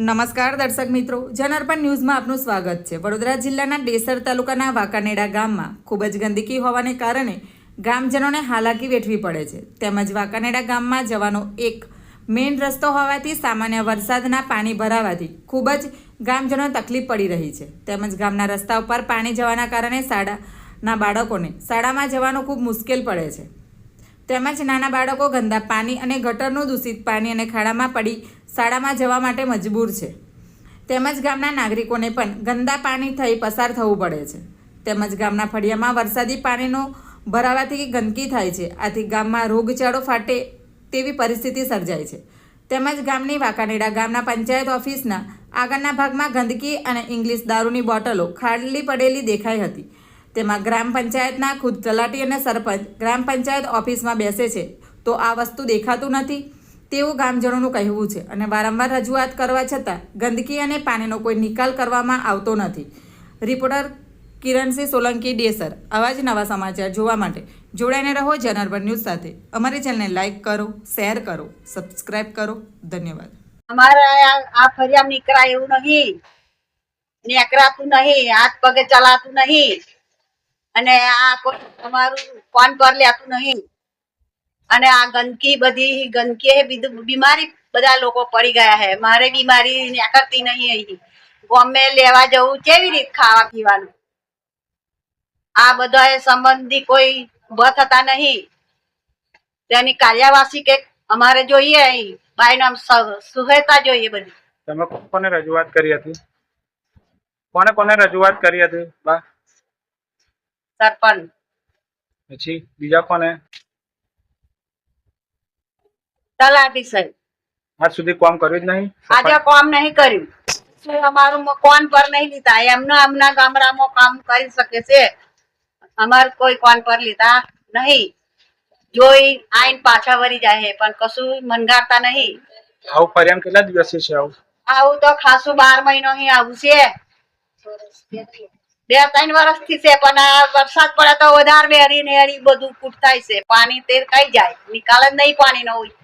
નમસ્કાર દર્શક મિત્રો જનઅર્પણ ન્યૂઝમાં આપનું સ્વાગત છે. વડોદરા જિલ્લાના ડેસર તાલુકાના વાંકાનેડા ગામમાં ખૂબ જ ગંદકી હોવાને કારણે ગામજનોને હાલાકી વેઠવી પડે છે. તેમજ વાંકાનેડા ગામમાં જવાનો એક મેઇન રસ્તો હોવાથી સામાન્ય વરસાદના પાણી ભરાવાથી ખૂબ જ ગામજનોને તકલીફ પડી રહી છે. તેમજ ગામના રસ્તા ઉપર પાણી જવાના કારણે શાળાના બાળકોને શાળામાં જવાનું ખૂબ મુશ્કેલ પડે છે. તેમજ નાના બાળકો ગંદા પાણી અને ગટરનું દૂષિત પાણી અને ખાડામાં પડી શાળામાં જવા માટે મજબૂર છે. તેમજ ગામના નાગરિકોને પણ ગંદા પાણી થઈ પસાર થવું પડે છે. તેમજ ગામના ફળિયામાં વરસાદી પાણીનો ભરાવાથી ગંદકી થાય છે. આથી ગામમાં રોગચાળો ફાટે તેવી પરિસ્થિતિ સર્જાય છે. તેમજ ગામની વાંકાનેડા ગામના પંચાયત ઓફિસના આગળના ભાગમાં ગંદકી અને ઇંગ્લિશ દારૂની બોટલો ખાલી પડેલી દેખાઈ હતી. તેમાં ગ્રામ પંચાયતના ખુદ તલાટી અને સરપંચ ગ્રામ પંચાયત ઓફિસમાં બેસે છે. તો આ વસ્તુ દેખાતું નથી. તેવું ગામજનોનું કહેવું છે અને વારંવાર રજૂઆત કરવા છતાં ગંદકી અને પાણીનો કોઈ નિકાલ કરવામાં આવતો નથી. રિપોર્ટર કિરણસિંહ સોલંકી ડેસર આવા જ નવા સમાચાર જોવા માટે જોડાઈને રહો જનરબન ન્યૂઝ સાથે. અમારી ચેનલને લાઇક કરો, શેર કરો, સબસ્ક્રાઇબ કરો. ધન્યવાદ. અમારે આ ફરિયા નીકળા એવું નહીં. નીકળાતું નહીં, હાથ પગે ચલાતું નહીં. અને આ કોઈ તમારું કોણ પર લેતું નહીં. અને આ ગંદકી બધી ગંદકી બીમારી બધા લોકો પડી ગયા હે મારે બીમારી કરતી નહીં અહીં ગમે લેવા જવું કેવી રીત ખાવા પીવાનું? આ બધા સંબંધી કોઈ ઊભા થતા નહીં. તેની કાર્યવાસી કે અમારે જોઈએ અહીં. ભાઈ નામ સુહેતા જોઈએ બધી. તમે કોને રજૂઆત કરી હતી? કોને કોને રજૂઆત કરી હતી? બા. સરપંચ. પછી બીજા કોને? તલાટી સાહેબ. આજ સુધી કોમ કર્યું જ નહીં? આજે કોમ નહીં કર્યું. શું અમારું કોન પર નહીં લીધા. એમના એમના ગામડામાં કામ કરી શકે છે. અમાર કોઈ કોન પર લીધા નહીં. જોઈ આઈન પાછા વળી જાય પણ કશું મનગારતા નહીં. આવું ફરિયામ કેટલા દિવસથી છે આવું? આવું તો ખાસું બાર મહિનો અહીં આવું છે. બે ત્રણ વર્ષથી છે પણ આ વરસાદ પડે તો વધારે બેરી નેરી બધું કૂટ થાય છે. પાણી તે કઈ જાય. નિકાલ જ નહીં પાણી નો હોય.